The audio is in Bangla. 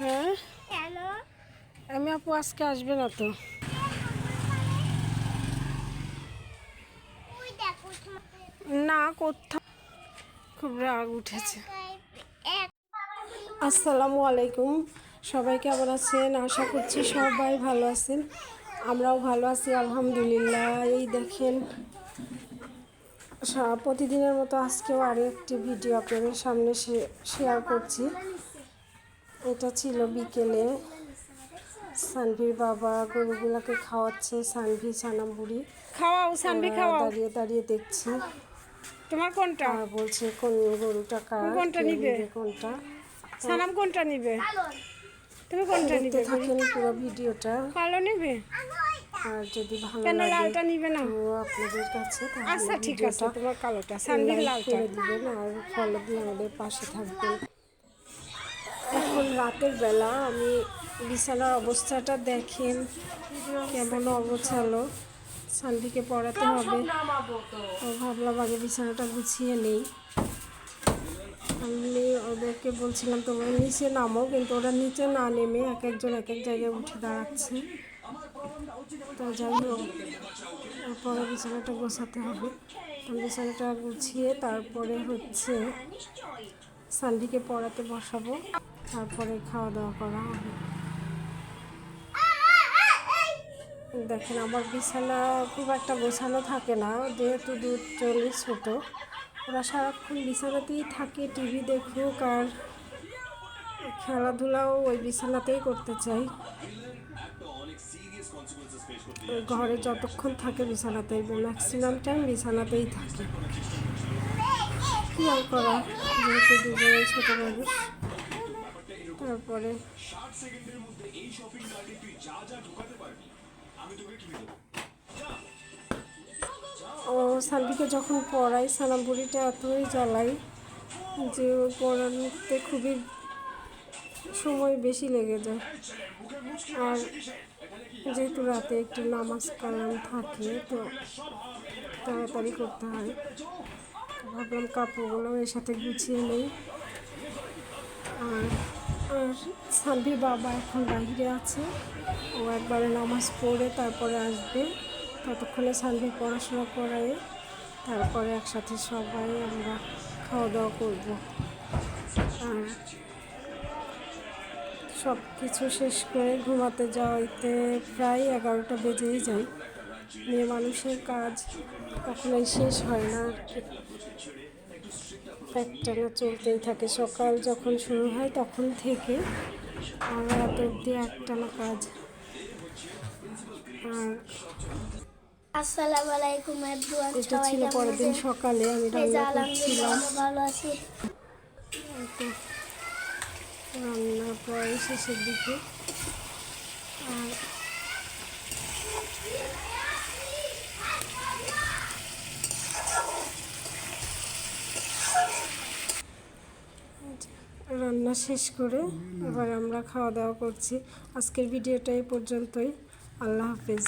হ্যাঁ? আমি আপু আজকে আসবে না তো। না কোথাও খুব রাগ উঠেছে। আসসালামু আলাইকুম। সবাই কেমন আছেন? আশা করছি সবাই ভালো আছেন। আমরাও ভালো আছি আলহামদুলিল্লাহ। এই দেখেন প্রতিদিনের মতো আজকেও আরও একটি ভিডিও আপনাদের সামনে শেয়ার করছি। এটা ছিল বিকেলে। সানভির বাবা গরুগুলাকে খাওয়াচ্ছে সানভি সানামবুড়ি। খাওয়াও সানভি খাওয়াও। দাঁড়িয়ে দাঁড়িয়ে দেখছি। তোমার কোনটা? আর বলছে কোন গরুটা কার? কোনটা নিবে? কোনটা? সানাম কোনটা নিবে? তুমি কোনটা নিবে থাকেন পুরো ভিডিওটা। কালো নিবে? আর যদি ভালো কেন লালটা নিবে না? তো আপনাদের কাছে আচ্ছা ঠিক আছে তোমার কালোটা লাইক লালটা। দিবেন আর ফলো দিয়ে আমাদের পাশে থাকবেন। এখন রাতের বেলা আমি বিছানার অবস্থাটা দেখেন কেমন অগোছালো। সানভিকে পড়াতে হবে। ভাবলাম আগে বিছানাটা গুছিয়ে নেই। আমি ওদেরকে বলছিলাম, তোমরা নিচে নামো। কিন্তু ওরা নিচে না নেমে এক একজন এক এক জায়গায় উঠে দাঁড়াচ্ছে। তো যাই হোক তারপরে বিছানাটা গোছাতে হবে। বিছানাটা গুছিয়ে তারপরে হচ্ছে সানভিকে পড়াতে বসাবো। তারপরে খাওয়া দাওয়া করা হবে। দেখেন, আমার বিছানা খুব একটা গোছানো থাকে না, যেহেতু দুধ চলে ছোটো ওরা সারাক্ষণ বিছানাতেই থাকে, টিভি দেখুক আর খেলাধুলাও ওই বিছানাতেই করতে চাই। ঘরে যতক্ষণ থাকে বিছানাতেই ম্যাক্সিমাম টাইম বিছানাতেই থাকে। কী আর করা, যেহেতু দুজনে ছোটো মানুষ। তারপরে ও সালভিকে যখন পড়াই সানামপুরিটা এতই জ্বালাই যে ও পড়ানোতে খুবই সময় বেশি লেগে যায়। আর যেহেতু রাতে একটু নামাজ কালাম থাকে তো তাড়াতাড়ি করতে হয়। ভাবলাম কাপড়গুলো এর সাথে গুছিয়ে নেই। সালভির বাবা এখন বাইরে আছে। ও একবারে নামাজ পড়ে, তারপরে আসবে। ততক্ষণে সালভি পড়াশোনা করায়। তারপরে একসাথে সবাই আমরা খাওয়া দাওয়া করব। আর সব কিছু শেষ করে ঘুমাতে যাওয়াইতে প্রায় এগারোটা বেজেই যায়। মেয়ে মানুষের কাজ কখনোই শেষ হয় না কি চলতেই থাকে। সকাল যখন শুরু হয় তখন থেকে আর রাত অবধি একটানা কাজ। আর আসসালামু আলাইকুম এভরিওয়ান এটা ছিল পরের দিন সকালে আমি রান্না করছিলাম। ভালো আছি। রান্না প্রায় শেষের দিকে। আর রান্না শেষ করে এবার আমরা খাওয়া দাওয়া করছি। আজকের ভিডিওটা এই পর্যন্তই। আল্লাহ হাফেজ।